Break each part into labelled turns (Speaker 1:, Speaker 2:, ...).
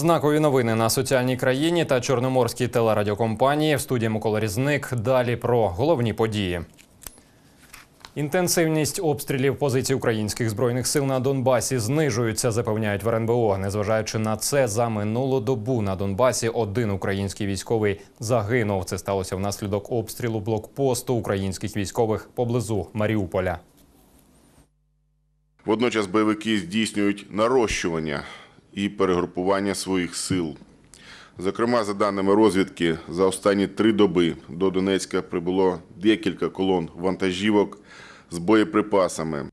Speaker 1: Знакові новини на соціальній країні та чорноморській телерадіокомпанії в студії Микола Різник. Далі про головні події. Інтенсивність обстрілів позицій українських збройних сил на Донбасі знижується, запевняють в РНБО. Незважаючи на це, за минулу добу на Донбасі один український військовий загинув. Це сталося внаслідок обстрілу блокпосту українських військових поблизу Маріуполя.
Speaker 2: Водночас бойовики здійснюють нарощування і перегрупування своїх сил. Зокрема, за даними розвідки, за останні три доби до Донецька прибуло декілька колон вантажівок з боєприпасами.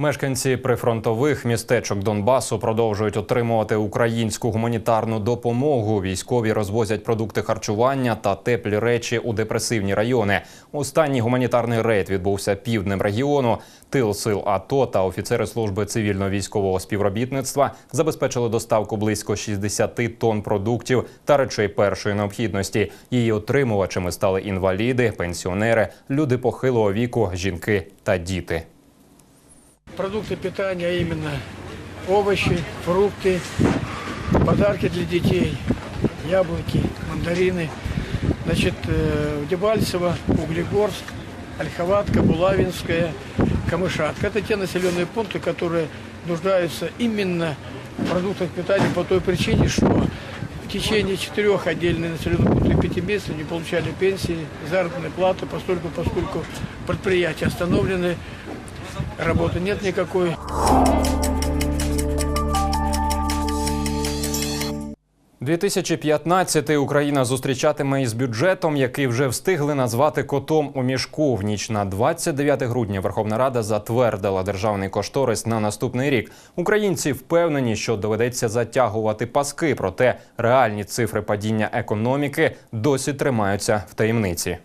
Speaker 1: Мешканці прифронтових містечок Донбасу продовжують отримувати українську гуманітарну допомогу. Військові розвозять продукти харчування та теплі речі у депресивні райони. Останній гуманітарний рейд відбувся півднем регіону. Тил сил АТО та офіцери служби цивільно-військового співробітництва забезпечили доставку близько 60 тонн продуктів та речей першої необхідності. Її отримувачами стали інваліди, пенсіонери, люди похилого віку, жінки та діти.
Speaker 3: Продукты питания, а именно овощи, фрукты, подарки для детей, яблоки, мандарины. Значит, э, Дебальцево, Углегорск, Ольховатка, Булавинская, Камышатка. Это те населенные пункты, которые нуждаются именно в продуктах питания по той причине, что в течение четырех отдельных населенных пунктов пяти месяцев не получали пенсии, заработной платы, поскольку, поскольку предприятия остановлены, работы нет никакой.
Speaker 1: – 2015 Україна зустрічатиме із бюджетом, який вже встигли назвати котом у мішку. В ніч на 29 грудня Верховна Рада затвердила державний кошторис на наступний рік. Українці впевнені, що доведеться затягувати паски, проте реальні цифри падіння економіки досі тримаються в таємниці.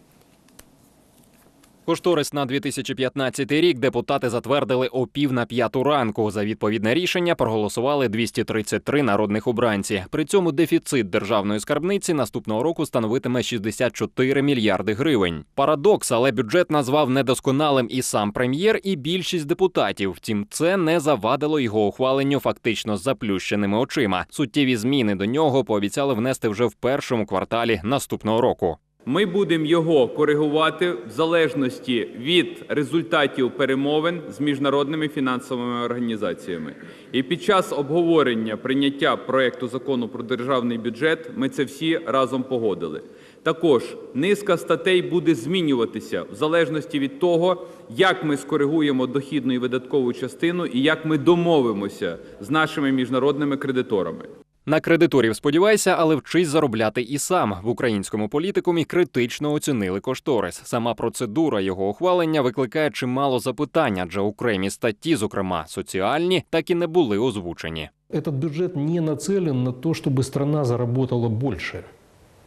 Speaker 1: Кошторис на 2015 рік депутати затвердили о пів на п'яту ранку. За відповідне рішення проголосували 233 народних обранці. При цьому дефіцит державної скарбниці наступного року становитиме 64 мільярди гривень. Парадокс, але бюджет назвав недосконалим і сам прем'єр, і більшість депутатів. Втім, це не завадило його ухваленню фактично з заплющеними очима. Суттєві зміни до нього пообіцяли внести вже в першому кварталі наступного року.
Speaker 4: Ми будемо його коригувати в залежності від результатів перемовин з міжнародними фінансовими організаціями. І під час обговорення прийняття проекту закону про державний бюджет ми це всі разом погодили. Також низка статей буде змінюватися в залежності від того, як ми скоригуємо дохідну і видаткову частину і як ми домовимося з нашими міжнародними кредиторами.
Speaker 1: На кредиторів сподівайся, але вчись заробляти і сам в українському політикумі критично оцінили кошторис. Сама процедура його ухвалення викликає чимало запитань, адже окремі статті, зокрема соціальні, так і не були озвучені.
Speaker 5: Этот бюджет не нацелен на то, чтобы страна заработала больше.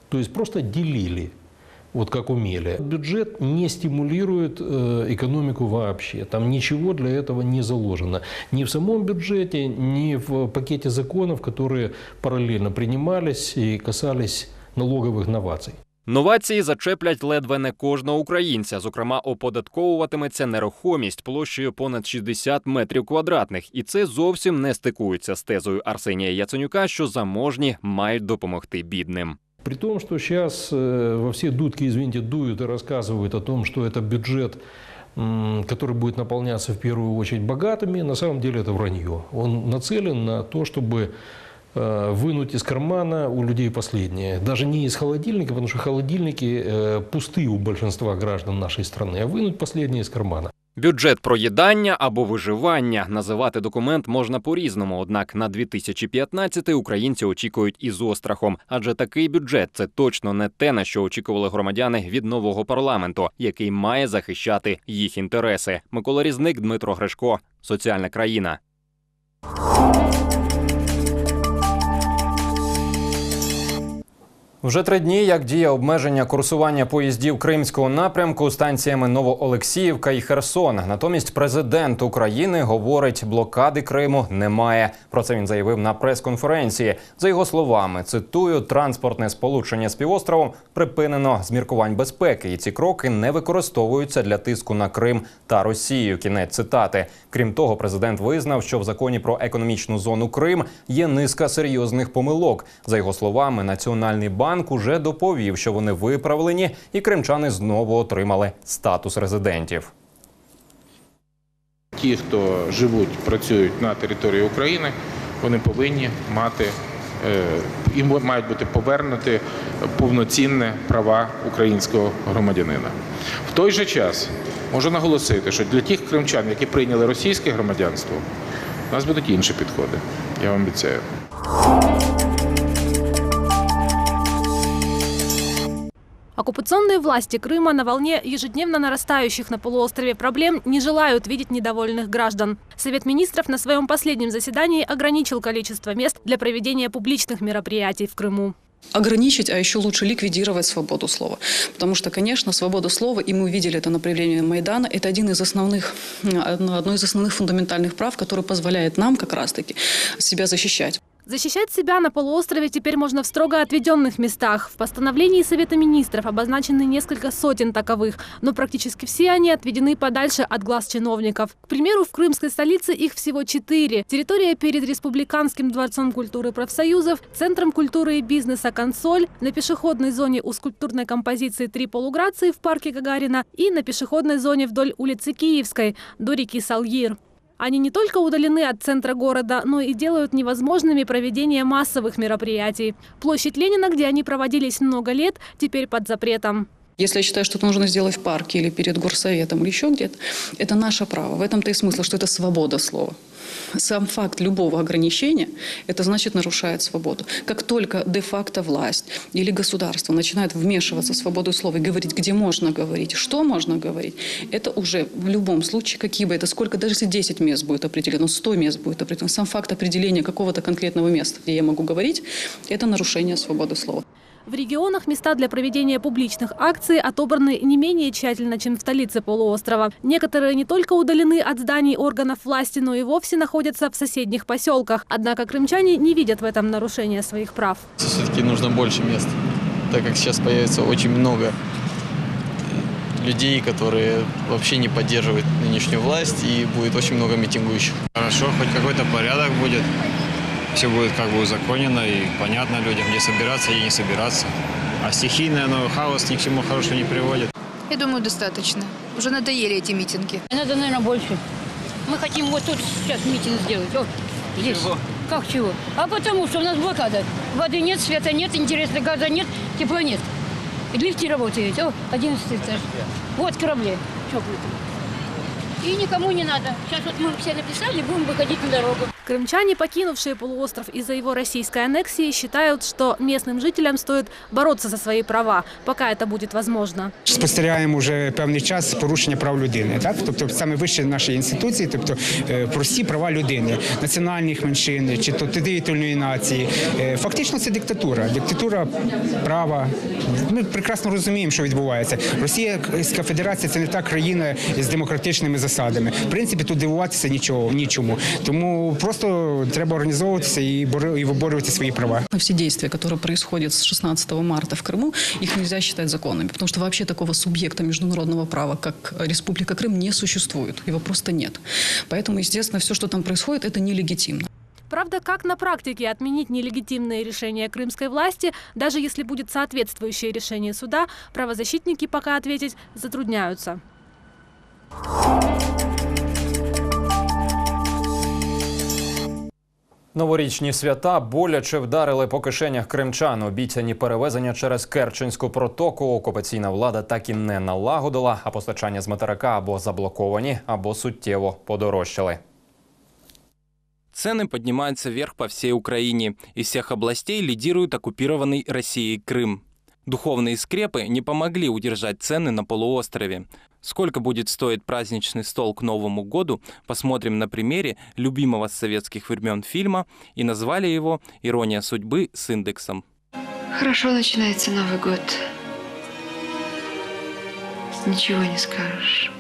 Speaker 5: То есть просто делили, вот как умели. Бюджет не стимулирует э, экономику вообще. Там ничего для этого не заложено. Ни в самом бюджете, ни в пакете законов, которые параллельно принимались и касались налоговых новаций.
Speaker 1: Новації зачеплять ледве не кожного українця. Зокрема, оподатковуватиметься нерухомість площею понад 60 метрів квадратних, і це зовсім не стикується з тезою Арсенія Яценюка, що заможні мають допомогти бідним.
Speaker 5: При том, что сейчас э, во все дудки, извините, дуют и рассказывают о том, что это бюджет, который будет наполняться в первую очередь богатыми, на самом деле это вранье. Он нацелен на то, чтобы э, вынуть из кармана у людей последнее. Даже не из холодильника, потому что холодильники э, пусты у большинства граждан нашей страны, а вынуть последнее из кармана.
Speaker 1: Бюджет проїдання або виживання називати документ можна по-різному. Однак на 2015 українці очікують із острахом, адже такий бюджет це точно не те, на що очікували громадяни від нового парламенту, який має захищати їх інтереси. Микола Різник, Дмитро Гришко, соціальна країна. Вже три дні, як діє обмеження курсування поїздів кримського напрямку станціями Новоолексіївка і Херсон. Натомість президент України говорить, блокади Криму немає. Про це він заявив на прес-конференції. За його словами, цитую, транспортне сполучення з півостровом припинено з міркувань безпеки, і ці кроки не використовуються для тиску на Крим та Росію. Кінець цитати. Крім того, президент визнав, що в законі про економічну зону Крим є низка серйозних помилок. За його словами, Національний банк уже доповів, що вони виправлені, і кримчани знову отримали статус резидентів.
Speaker 6: Ті, хто живуть, працюють на території України, вони повинні мати е, їм мають бути повернуті повноцінні права українського громадянина. В той же час можу наголосити, що для тих кримчан, які прийняли російське громадянство, у нас будуть інші підходи. Я вам обіцяю.
Speaker 7: Оккупационные власти Крыма на волне ежедневно нарастающих на полуострове проблем не желают видеть недовольных граждан. Совет министров на своем последнем заседании ограничил количество мест для проведения публичных мероприятий в Крыму.
Speaker 8: ограничить, а еще лучше ликвидировать свободу слова. Потому что, конечно, свобода слова, и мы увидели это на проявлении Майдана, это один из основных, одно из основных фундаментальных прав, которое позволяет нам как раз-таки себя защищать.
Speaker 7: Защищать себя на полуострове теперь можно в строго отведенных местах. В постановлении Совета министров обозначены несколько сотен таковых, но практически все они отведены подальше от глаз чиновников. К примеру, в крымской столице их всего четыре. Территория перед Республиканским дворцом культуры профсоюзов, Центром культуры и бизнеса «Консоль», на пешеходной зоне у скульптурной композиции «Три полуграции» в парке Гагарина и на пешеходной зоне вдоль улицы Киевской до реки Салгир. Они не только удалены от центра города, но и делают невозможными проведение массовых мероприятий. Площадь Ленина, где они проводились много лет, теперь под запретом.
Speaker 8: Если я считаю, что это нужно сделать в парке или перед горсоветом или еще где-то, это наше право. В этом-то и смысл, что это свобода слова. Сам факт любого ограничения, это значит нарушает свободу. Как только де-факто власть или государство начинает вмешиваться в свободу слова и говорить, где можно говорить, что можно говорить, это уже в любом случае, какие бы это, сколько, даже если 10 мест будет определено, 100 мест будет определено, сам факт определения какого-то конкретного места, где я могу говорить, это нарушение свободы слова.
Speaker 7: В регионах места для проведения публичных акций отобраны не менее тщательно, чем в столице полуострова. Некоторые не только удалены от зданий органов власти, но и вовсе находятся в соседних поселках. Однако крымчане не видят в этом нарушения своих прав.
Speaker 9: Все-таки нужно больше мест, так как сейчас появится очень много людей, которые вообще не поддерживают нынешнюю власть, и будет очень много митингующих.
Speaker 10: Хорошо, хоть какой-то порядок будет. Все будет как бы узаконено и понятно людям, где собираться и не собираться. А стихийное, но хаос ни к чему хорошему не приводит.
Speaker 11: Я думаю, достаточно. Уже надоели эти митинги.
Speaker 12: Надо, наверное, больше. Мы хотим вот тут сейчас митинг сделать. О, здесь. Как чего? А потому что у нас блокада. Воды нет, света нет, интересно, газа нет, тепла нет. И лифт не работает. О, 11 этаж. Вот корабли. Теплые. И никому не надо. Сейчас вот мы все написали, будем выходить на дорогу.
Speaker 7: Крымчане, покинувшие полуостров из-за его российской аннексии, считают, что местным жителям стоит бороться за свои права, пока это будет возможно.
Speaker 13: Спостерігаємо вже певний час порушення прав людини, так тобто саме вище нашої інституції, тобто е, прості права людини, національних меншин чи то титульної нації. Е, Фактично це диктатура, диктатура права. Ми прекрасно розуміємо, що відбувається. Російська Федерація це не та країна з демократичними засадами. В принципі, тут дивуватися нічого нічому. Тому просто треба організовуватися і боро- і виборювати свої права.
Speaker 8: Все действия, которые происходят с 16 марта в Крыму, их нельзя считать законными, потому что вообще такого субъекта международного права, как Республика Крым, не существует. Его просто нет. Поэтому, естественно, все, что там происходит, это нелегитимно.
Speaker 7: Правда, как на практике отменить нелегитимные решения крымской власти, даже если будет соответствующее решение суда, правозащитники пока ответить затрудняются.
Speaker 1: Новорічні свята боляче вдарили по кишенях кримчан. Обіцяні перевезення через Керченську протоку окупаційна влада так і не налагодила, а постачання з материка або заблоковані, або суттєво подорожчали.
Speaker 14: Цены поднимаются вверх по всей Украине. Из всех областей лидирует оккупированный Россией Крым. Духовные скрепы не помогли удержать цены на полуострове. Сколько будет стоить праздничный стол к Новому году, посмотрим на примере любимого с советских времен фильма и назвали его «Ирония судьбы с индексом».
Speaker 11: Хорошо начинается Новый год. Ничего не скажешь.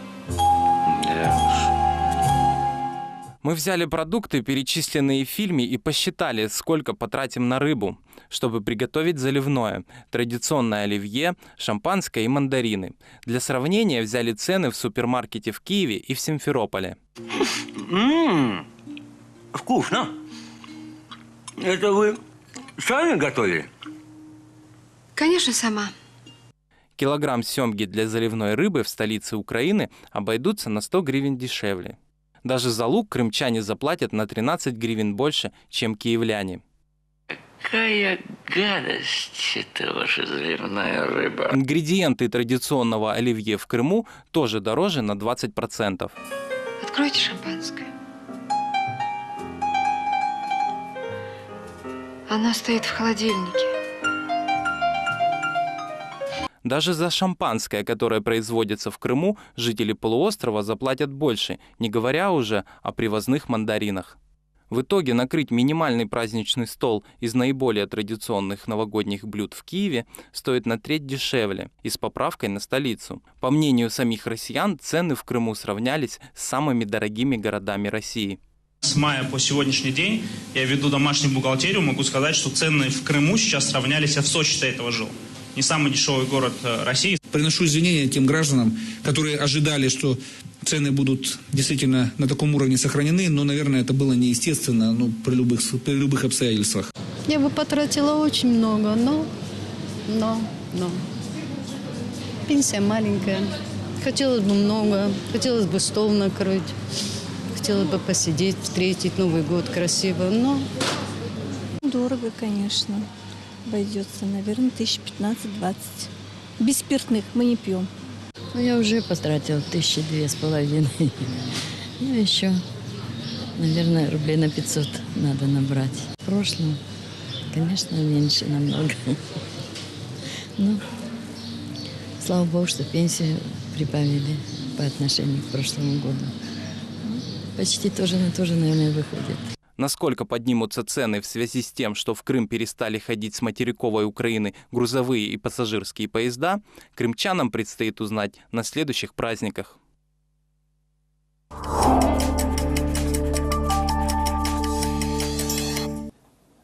Speaker 14: Мы взяли продукты, перечисленные в фильме, и посчитали, сколько потратим на рыбу, чтобы приготовить заливное, традиционное оливье, шампанское и мандарины. Для сравнения взяли цены в супермаркете в Киеве и в Симферополе.
Speaker 15: Ммм, вкусно. Это вы сами готовили?
Speaker 11: Конечно, сама.
Speaker 14: Килограмм семги для заливной рыбы в столице Украины обойдутся на 100 гривен дешевле. Даже за лук крымчане заплатят на 13 гривен больше, чем киевляне.
Speaker 15: Какая гадость это ваша заливная рыба.
Speaker 14: Ингредиенты традиционного оливье в Крыму тоже дороже на 20%.
Speaker 11: Откройте шампанское. Оно стоит в холодильнике.
Speaker 14: Даже за шампанское, которое производится в Крыму, жители полуострова заплатят больше, не говоря уже о привозных мандаринах. В итоге накрыть минимальный праздничный стол из наиболее традиционных новогодних блюд в Киеве стоит на треть дешевле и с поправкой на столицу. По мнению самих россиян, цены в Крыму сравнялись с самыми дорогими городами России.
Speaker 16: С мая по сегодняшний день я веду домашнюю бухгалтерию, могу сказать, что цены в Крыму сейчас сравнялись, я в Сочи до этого жил. Не самый дешевый город э, России.
Speaker 17: Приношу извинения тем гражданам, которые ожидали, что цены будут действительно на таком уровне сохранены, но, наверное, это было неестественно ну, при, любых, при любых обстоятельствах.
Speaker 18: Я бы потратила очень много, но, но, но. Пенсия маленькая. Хотелось бы много, хотелось бы стол накрыть, хотелось бы посидеть, встретить Новый год красиво, но
Speaker 19: Дорого, конечно. Обойдется, наверное, тысяч 15-20. Без спиртных мы не пьем.
Speaker 18: ну, я уже потратила тысячи две с половиной. Ну, еще, наверное, рублей на 500 надо набрать. В прошлом, конечно, меньше намного. Ну, слава богу, что пенсию прибавили по отношению к прошлому году. Ну, Почти тоже на то же, наверное, выходит.
Speaker 14: Насколько поднимутся цены в связи с тем, что в Крым перестали ходить с материковой Украины грузовые и пассажирские поезда, крымчанам предстоит узнать на следующих праздниках.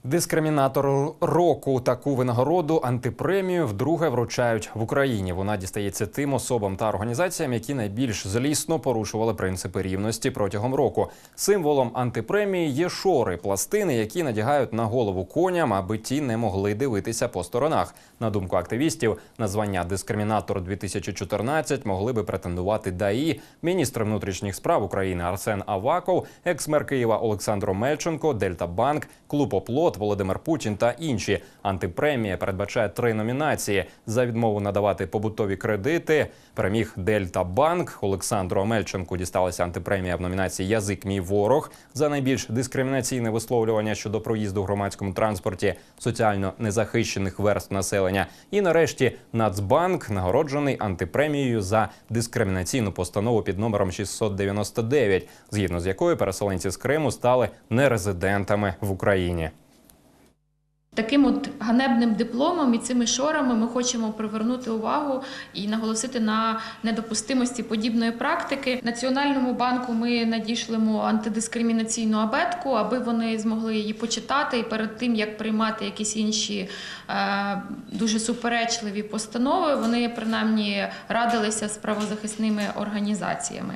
Speaker 1: Дискримінатор року таку винагороду антипремію вдруге вручають в Україні. Вона дістається тим особам та організаціям, які найбільш злісно порушували принципи рівності протягом року. Символом антипремії є шори, пластини, які надягають на голову коням, аби ті не могли дивитися по сторонах. На думку активістів, на звання дискримінатор 2014 могли би претендувати ДАІ, міністр внутрішніх справ України Арсен Аваков, екс-мер Києва Олександр Омельченко, Дельта Банк, Клуб Оплот, Володимир Путін та інші. Антипремія передбачає три номінації за відмову надавати побутові кредити. Переміг Дельта Банк. Олександру Омельченку дісталася антипремія в номінації Язик мій ворог за найбільш дискримінаційне висловлювання щодо проїзду в громадському транспорті соціально незахищених верств населення. І нарешті Нацбанк нагороджений антипремією за дискримінаційну постанову під номером 699, згідно з якою переселенці з Криму стали нерезидентами в Україні.
Speaker 20: Таким от ганебним дипломом і цими шорами ми хочемо привернути увагу і наголосити на недопустимості подібної практики. Національному банку ми надішлемо антидискримінаційну абетку, аби вони змогли її почитати і перед тим як приймати якісь інші е, дуже суперечливі постанови, вони принаймні радилися з правозахисними організаціями.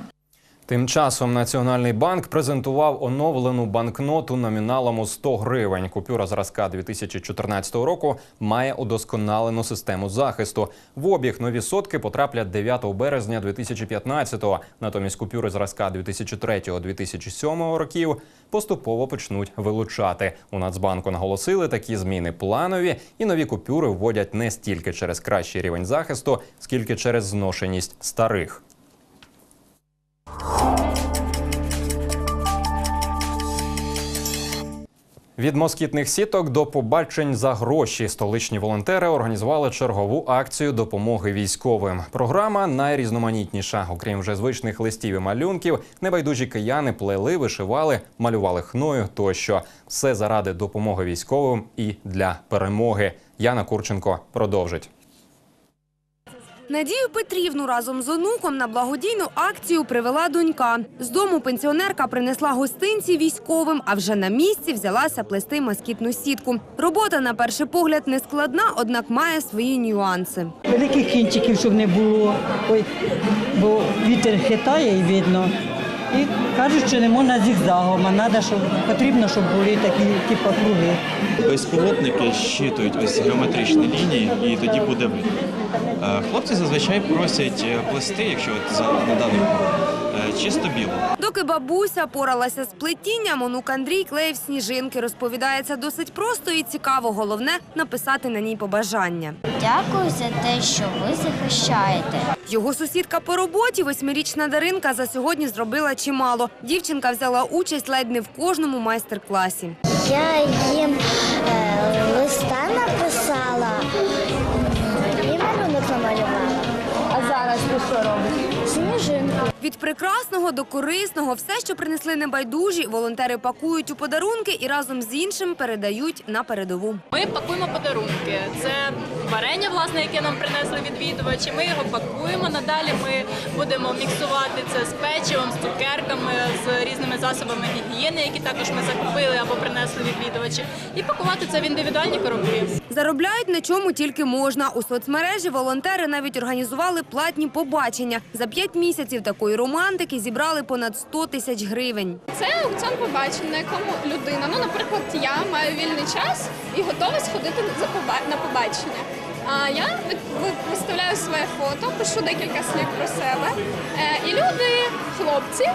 Speaker 1: Тим часом Національний банк презентував оновлену банкноту номіналом у 100 гривень. Купюра зразка 2014 року має удосконалену систему захисту. В обіг нові сотки потраплять 9 березня 2015-го. Натомість купюри зразка 2003-2007 років поступово почнуть вилучати. У Нацбанку наголосили, такі зміни планові, і нові купюри вводять не стільки через кращий рівень захисту, скільки через зношеність старих. Від москітних сіток до побачень за гроші столичні волонтери організували чергову акцію допомоги військовим. Програма найрізноманітніша. Окрім вже звичних листів і малюнків, небайдужі кияни плели, вишивали, малювали хною тощо. Все заради допомоги військовим і для перемоги. Яна Курченко продовжить.
Speaker 21: Надію Петрівну разом з онуком на благодійну акцію привела донька. З дому пенсіонерка принесла гостинці військовим, а вже на місці взялася плести москітну сітку. Робота на перший погляд не складна, однак має свої нюанси.
Speaker 22: Великих кінчиків, щоб не було, Ой, бо вітер хитає і видно. І кажуть, що не можна зігзагом, а треба, щоб потрібно, щоб були такі типу круги.
Speaker 23: Безпілотники щитують ось геометричні лінії, і тоді буде видно. Е, Хлопці зазвичай просять е, плести, якщо от за на даний момент, е, чисто біло.
Speaker 21: Доки бабуся поралася з плетінням, онук Андрій клеїв сніжинки. Розповідається досить просто і цікаво. Головне написати на ній побажання.
Speaker 24: Дякую за те, що ви захищаєте.
Speaker 21: Його сусідка по роботі, восьмирічна Даринка, за сьогодні зробила чимало. Дівчинка взяла участь ледь не в кожному майстер-класі.
Speaker 24: Я їм е, листа написала А зараз ти що робиш? Сніжинку.
Speaker 21: Від прекрасного до корисного все, що принесли небайдужі, волонтери пакують у подарунки і разом з іншим передають на передову.
Speaker 25: Ми пакуємо подарунки. Це варення, власне, яке нам принесли відвідувачі. Ми його пакуємо. Надалі ми будемо міксувати це з печивом, з цукерками, з різними засобами гігієни, які також ми закупили або принесли відвідувачі, і пакувати це в індивідуальні коробки.
Speaker 21: Заробляють на чому тільки можна. У соцмережі волонтери навіть організували платні побачення. За п'ять місяців такої романтики зібрали понад 100 тисяч гривень.
Speaker 26: Це аукціон побачень, на якому людина, ну, наприклад, я маю вільний час і готова сходити на побачення. А я ви- ви- виставляю своє фото, пишу декілька слів про себе. Е, І люди, хлопці,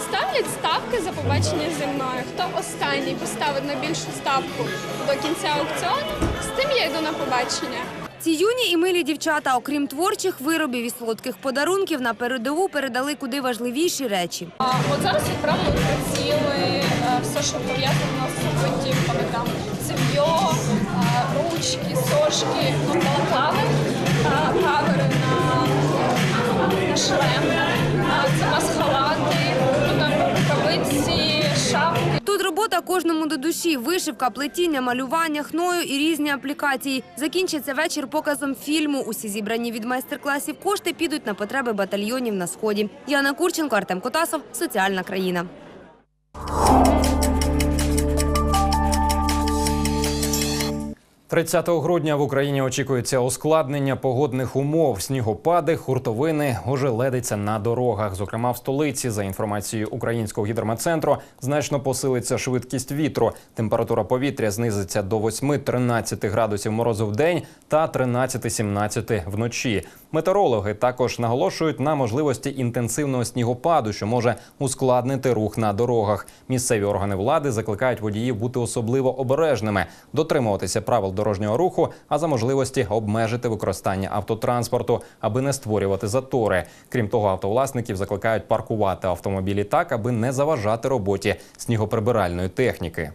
Speaker 26: ставлять ставки за побачення зі мною. Хто останній поставить найбільшу ставку до кінця аукціону, з тим я йду на побачення.
Speaker 21: Ці юні і милі дівчата, окрім творчих виробів і солодких подарунків, на передову передали куди важливіші речі.
Speaker 26: А, От зараз відправили приціли, е, все, що пов'язано з гвинтівками, там е, ручки, сошки, ну, балаклави, е, кавери на, на шлеми, е, це масхалати, ну, рукавиці, шапки.
Speaker 21: Тут робота кожному до душі: вишивка, плетіння, малювання, хною і різні аплікації. Закінчиться вечір показом фільму. Усі зібрані від майстер-класів кошти підуть на потреби батальйонів на сході. Яна Курченко, Артем Котасов, соціальна країна.
Speaker 1: – 30 грудня в Україні очікується ускладнення погодних умов, снігопади, хуртовини, ожеледиться на дорогах. Зокрема, в столиці, за інформацією українського гідрометцентру, значно посилиться швидкість вітру. Температура повітря знизиться до 8-13 градусів морозу в день та 13-17 вночі. Метеорологи також наголошують на можливості інтенсивного снігопаду, що може ускладнити рух на дорогах. Місцеві органи влади закликають водіїв бути особливо обережними, дотримуватися правил дорожнього руху, а за можливості обмежити використання автотранспорту, аби не створювати затори. Крім того, автовласників закликають паркувати автомобілі так, аби не заважати роботі снігоприбиральної техніки.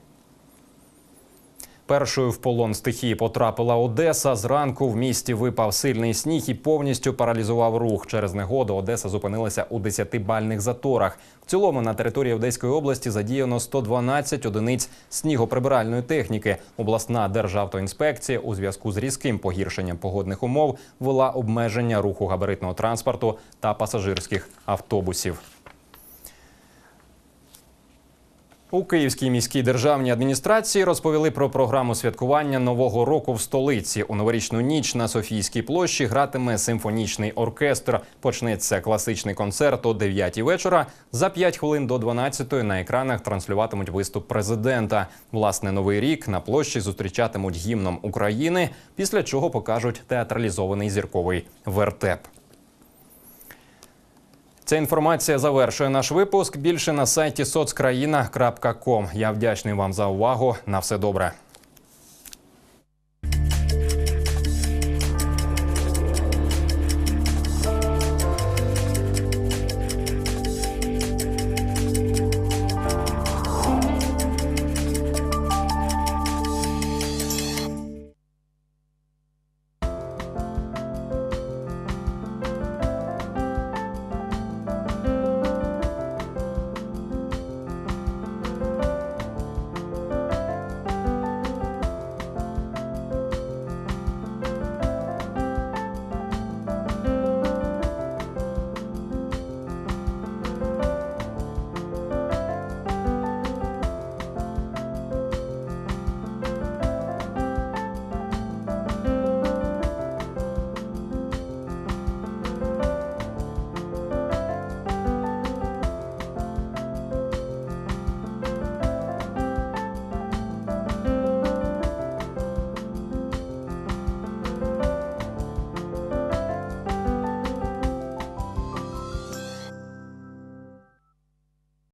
Speaker 1: Першою в полон стихії потрапила Одеса. Зранку в місті випав сильний сніг і повністю паралізував рух. Через негоду Одеса зупинилася у 10-бальних заторах. В цілому на території Одеської області задіяно 112 одиниць снігоприбиральної техніки. Обласна державтоінспекція у зв'язку з різким погіршенням погодних умов ввела обмеження руху габаритного транспорту та пасажирських автобусів. У Київській міській державній адміністрації розповіли про програму святкування нового року в столиці. У новорічну ніч на Софійській площі гратиме симфонічний оркестр. Почнеться класичний концерт о 9 вечора. За 5 хвилин до 12 на екранах транслюватимуть виступ президента. Власне, новий рік на площі зустрічатимуть гімном України, після чого покажуть театралізований зірковий вертеп. Ця інформація завершує наш випуск. Більше на сайті соцкраїна.ком. Я вдячний вам за увагу. На все добре.